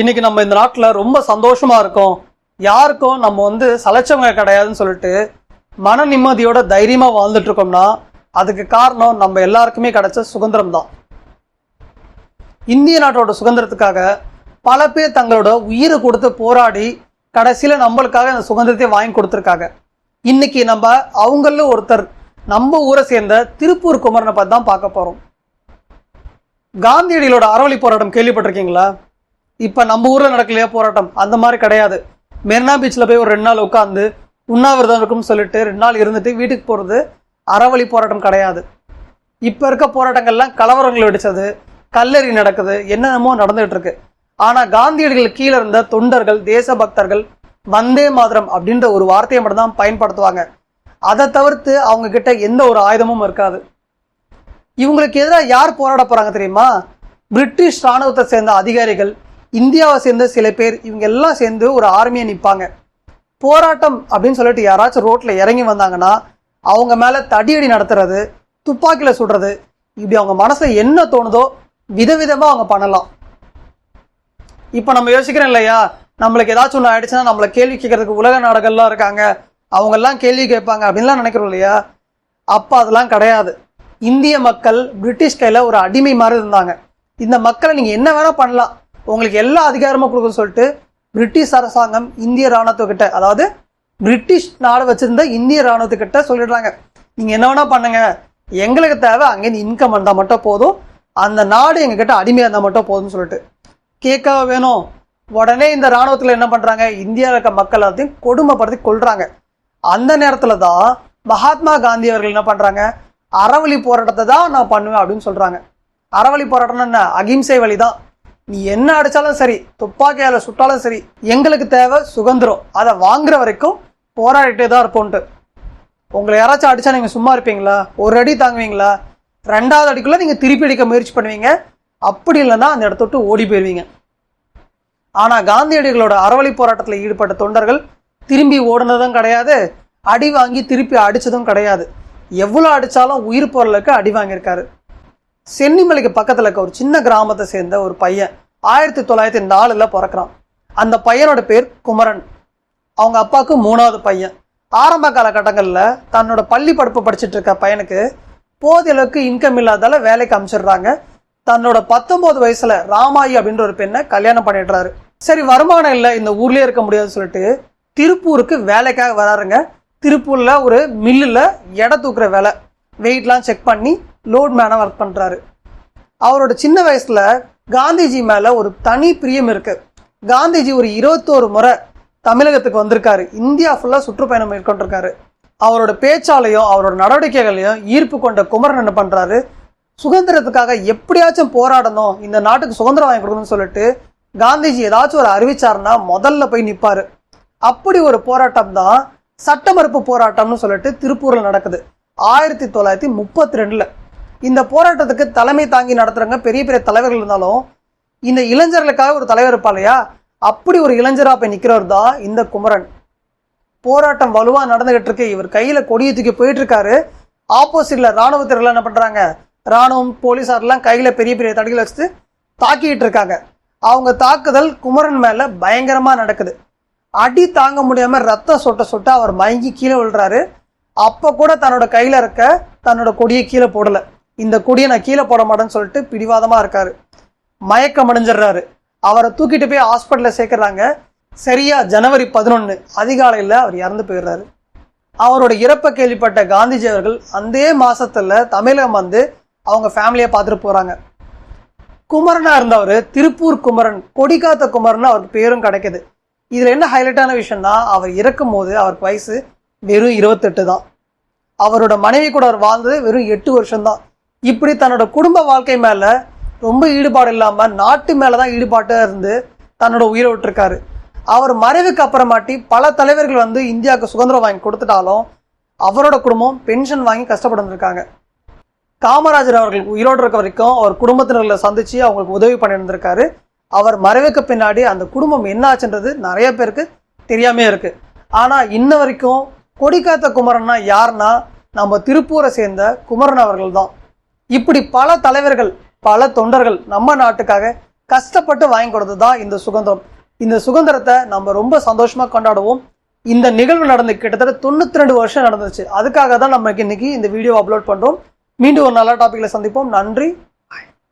இன்னைக்கு நம்ம இந்த நாட்டில் ரொம்ப சந்தோஷமா இருக்கோம். யாருக்கும் நம்ம வந்து சலைச்சவங்க கிடையாதுன்னு சொல்லிட்டு மன நிம்மதியோட தைரியமா வாழ்ந்துட்டு இருக்கோம்னா அதுக்கு காரணம் நம்ம எல்லாருக்குமே கிடைச்ச சுதந்திரம் தான். இந்திய நாட்டோட சுதந்திரத்துக்காக பல பேர் தங்களோட உயிரை கொடுத்து போராடி கடைசியில் நம்மளுக்காக அந்த சுதந்திரத்தை வாங்கி கொடுத்துருக்காங்க. இன்னைக்கு நம்ம அவங்கள ஒருத்தர் நம்ம ஊரை சேர்ந்த திருப்பூர் குமரனை பார்த்து தான் பார்க்க போகிறோம் காந்தியடிகளோட அறவழி போராட்டம் கேள்விப்பட்டிருக்கீங்களா? இப்போ நம்ம ஊரில் நடக்கலையா போராட்டம்? அந்த மாதிரி கிடையாது. மெரினா பீச்சில் போய் ஒரு ரெண்டு நாள் உட்காந்து உண்ணாவிரதம் இருக்கும்னு சொல்லிட்டு ரெண்டு நாள் இருந்துட்டு வீட்டுக்கு போகிறது அறவழி போராட்டம் கிடையாது. இப்போ இருக்க போராட்டங்கள்லாம் கலவரங்கள் வெடிச்சது கல்லறி நடக்குது என்னென்னமோ நடந்துகிட்டு இருக்கு. ஆனால் காந்தியடிகள் கீழே இருந்த தொண்டர்கள் தேச பக்தர்கள் வந்தே மாதிரம் அப்படின்ற ஒரு வார்த்தையை மட்டும் தான் பயன்படுத்துவாங்க. அதை தவிர்த்து அவங்க கிட்ட எந்த ஒரு ஆயுதமும் இருக்காது. இவங்களுக்கு எதிராக யார் போராட போகிறாங்க தெரியுமா? பிரிட்டிஷ் ராணுவத்தை சேர்ந்த அதிகாரிகள் இந்தியாவை சேர்ந்த சில பேர் இவங்க எல்லாம் சேர்ந்து ஒரு ஆர்மியை நிற்பாங்க போராட்டம் அப்படின்னு சொல்லிட்டு யாராச்சும் ரோட்டில் இறங்கி வந்தாங்கன்னா அவங்க மேலே தடியடி நடத்துறது துப்பாக்கியில் சுடுறது இப்படி அவங்க மனசுல என்ன தோணுதோ விதவிதமாக அவங்க பண்ணலாம். இப்போ நம்ம யோசிக்கிறோம் இல்லையா? நம்மளுக்கு ஏதாச்சும் ஒன்று ஆயிடுச்சுன்னா நம்மளை கேள்வி கேட்கறதுக்கு உலக நாடுகள்லாம் இருக்காங்க. அவங்கெல்லாம் கேள்வி கேட்பாங்க அப்படின்லாம் நினைக்கிறோம் இல்லையா? அப்போ அதெல்லாம் கிடையாது. இந்திய மக்கள் பிரிட்டிஷ் கையில் ஒரு அடிமை மாதிரி இருந்தாங்க. இந்த மக்களை நீங்கள் என்ன வேணால் பண்ணலாம். உங்களுக்கு எல்லா அதிகாரமும் கொடுக்குன்னு சொல்லிட்டு பிரிட்டிஷ் அரசாங்கம் இந்திய ராணுவத்துக்கிட்ட அதாவது பிரிட்டிஷ் நாடு வச்சிருந்த இந்திய ராணுவத்துக்கிட்ட சொல்லிடுறாங்க. நீங்கள் என்ன வேணால் பண்ணுங்க. எங்களுக்கு தேவை அங்கேருந்து இன்கம் வந்தால் மட்டும் போதும். அந்த நாடு எங்ககிட்ட அடிமையாக இருந்தால் மட்டும் போதும்னு சொல்லிட்டு. கேட்க வேணும். உடனே இந்த ராணுவத்தில் என்ன பண்ணுறாங்க இந்தியாவில் இருக்க மக்கள் எல்லாத்தையும் கொடுமைப்படுத்தி கொள்றாங்க அந்த நேரத்தில் தான் மகாத்மா காந்தி அவர்கள் என்ன பண்ணுறாங்க அறவழி போராட்டத்தை தான் நான் பண்ணுவேன் அப்படின்னு சொல்கிறாங்க அறவழி போராட்டம்னா என்ன? அகிம்சை வழி தான் நீ என்ன அடித்தாலும் சரி துப்பாக்கியால் சுட்டாலும் சரி எங்களுக்கு தேவை சுதந்திரம். அதை வாங்குற வரைக்கும் போராடிட்டே தான் இருப்போன்ட்டு. உங்களை யாராச்சும் அடிச்சா நீங்கள் சும்மா இருப்பீங்களா? ஒரு அடி தாங்குவீங்களா? ரெண்டாவது அடிக்குள்ள நீங்கள் திருப்பி அடிக்க முயற்சி பண்ணுவீங்க. அப்படி இல்லைன்னா அந்த இடத்த விட்டு ஓடி போயிடுவீங்க ஆனால் காந்தியடிகளோட அறவழி போராட்டத்தில் ஈடுபட்ட தொண்டர்கள் திரும்பி ஓடுனதும் கிடையாது அடி வாங்கி திருப்பி அடிச்சதும் கிடையாது. எவ்வளோ அடித்தாலும் உயிர் பொருளுக்கு அடி வாங்கியிருக்காரு. சென்னிமலைக்கு பக்கத்தில் இருக்க ஒரு சின்ன கிராமத்தை சேர்ந்த ஒரு பையன் ஆயிரத்தி தொள்ளாயிரத்தி நாலில் பிறக்கிறான். அந்த பையனோட பேர் குமரன். அவங்க அப்பாவுக்கு மூணாவது பையன். ஆரம்ப காலகட்டங்களில் தன்னோட பள்ளி படிப்பு படிச்சுட்டு இருக்க பையனுக்கு போதிய அளவுக்கு இன்கம் இல்லாதால வேலைக்கு அமைச்சிடுறாங்க. தன்னோட பத்தொன்பது வயசுல ராமாயி அப்படின்ற ஒரு பெண்ணை கல்யாணம் பண்ணிடுறாரு. சரி வருமானம் இல்லை இந்த ஊர்லயே இருக்க முடியாதுன்னு சொல்லிட்டு திருப்பூருக்கு வேலைக்காக வராருங்க. திருப்பூர்ல ஒரு மில்லில் எடை தூக்குற வேலை. வெயிட்லாம் செக் பண்ணி லோட் மேனாக ஒர்க் பண்ணுறாரு அவரோட சின்ன வயசில் காந்திஜி மேலே ஒரு தனி பிரியம் இருக்குது காந்திஜி ஒரு இருபத்தோரு முறை தமிழகத்துக்கு வந்திருக்காரு. இந்தியா ஃபுல்லாக சுற்றுப்பயணம் மேற்கொண்டிருக்காரு. அவரோட பேச்சாலையும் அவரோட நடவடிக்கைகளையும் ஈர்ப்பு கொண்ட குமரன் என்ன பண்ணுறாரு சுதந்திரத்துக்காக எப்படியாச்சும் போராடணும் இந்த நாட்டுக்கு சுதந்திரம் வாங்கி கொடுக்கணும்னு சொல்லிட்டு காந்திஜி ஏதாச்சும் ஒரு அறிவிச்சாருன்னா முதல்ல போய் நிற்பார் அப்படி ஒரு போராட்டம் தான் சட்டமறுப்பு போராட்டம்னு சொல்லிட்டு திருப்பூரில் நடக்குது. ஆயிரத்தி தொள்ளாயிரத்தி முப்பத்தி ரெண்டில். இந்த போராட்டத்துக்கு தலைமை தாங்கி நடத்துகிறவங்க பெரிய பெரிய தலைவர்கள் இருந்தாலும் இந்த இளைஞர்களுக்காக ஒரு தலைவர் இருப்பா இல்லையா? அப்படி ஒரு இளைஞராக போய் நிற்கிறவர் தான் இந்த குமரன். போராட்டம் வலுவாக நடந்துகிட்டு இருக்கு. இவர் கையில் கொடியை தூக்கி போயிட்டு இருக்காரு. ஆப்போசிட்ல ராணுவத்தினர்கள் என்ன பண்ணுறாங்க ராணுவம் போலீசார்லாம் கையில் பெரிய பெரிய தடிகளை வச்சுட்டு தாக்கிக்கிட்டு இருக்காங்க. அவங்க தாக்குதல் குமரன் மேலே பயங்கரமாக நடக்குது. அடி தாங்க முடியாமல் ரத்தம் சொட்ட சொட்ட அவர் மயங்கி கீழே விழுறாரு. அப்போ கூட தன்னோட கையில் இருக்க தன்னோட கொடியை கீழே போடலை. இந்த கொடியை நான் கீழே போட மாட்டேன்னு சொல்லிட்டு பிடிவாதமாக இருக்காரு. மயக்கம் அடைஞ்சிடுறாரு. அவரை தூக்கிட்டு போய் ஹாஸ்பிட்டலில் சேர்க்குறாங்க. சரியா ஜனவரி பதினொன்று அதிகாலையில் அவர் இறந்து போயிடுறாரு. அவரோட இறப்பை கேள்விப்பட்ட காந்திஜி அவர்கள் அந்த மாதத்தில் தமிழகம் வந்து அவங்க ஃபேமிலியை பார்த்துட்டு போகிறாங்க குமரனாக இருந்தவர் திருப்பூர் குமரன் கொடிக்காத்த குமரன் அவருக்கு பேரும் கிடைக்குது. இதில் என்ன ஹைலைட்டான விஷயம்னா அவர் இறக்கும் போது அவருக்கு வயசு வெறும் இருபத்தெட்டு தான். அவரோட மனைவி கூட அவர் வாழ்ந்தது வெறும் எட்டு வருஷம்தான். இப்படி தன்னோட குடும்ப வாழ்க்கை மேலே ரொம்ப ஈடுபாடு இல்லாமல் நாட்டு மேலே தான் ஈடுபாட்டாக இருந்து தன்னோட உயிரை விட்டுருக்காரு. அவர் மறைவுக்கு அப்புறமாட்டி பல தலைவர்கள் வந்து இந்தியாவுக்கு சுதந்திரம் வாங்கி கொடுத்துட்டாலும் அவரோட குடும்பம் பென்ஷன் வாங்கி கஷ்டப்பட்டுருக்காங்க காமராஜர் அவர்கள் உயிரோடு இருக்க வரைக்கும் அவர் குடும்பத்தினர்களை சந்தித்து அவங்களுக்கு உதவி பண்ணியிருந்திருக்காரு. அவர் மறைவுக்கு பின்னாடி அந்த குடும்பம் என்ன ஆச்சுன்றது நிறைய பேருக்கு தெரியாமே இருக்குது ஆனால் இன்ன வரைக்கும் கொடிக்காத்த குமரன்னா யாருன்னா நம்ம திருப்பூரை சேர்ந்த குமரன் அவர்கள் தான் இப்படி பல தலைவர்கள் பல தொண்டர்கள் நம்ம நாட்டுக்காக கஷ்டப்பட்டு வாங்கி கொடுத்தது தான் இந்த சுதந்திரம். இந்த சுதந்திரத்தை நம்ம ரொம்ப சந்தோஷமாக கொண்டாடுவோம். இந்த நிகழ்வு நடந்து கிட்டத்தட்ட தொண்ணூத்தி ரெண்டு வருஷம் நடந்துச்சு. அதுக்காக தான் நமக்கு இன்னைக்கு இந்த வீடியோ அப்லோட் பண்ணுறோம் மீண்டும் ஒரு நல்ல டாப்பிக்கில் சந்திப்போம். நன்றி.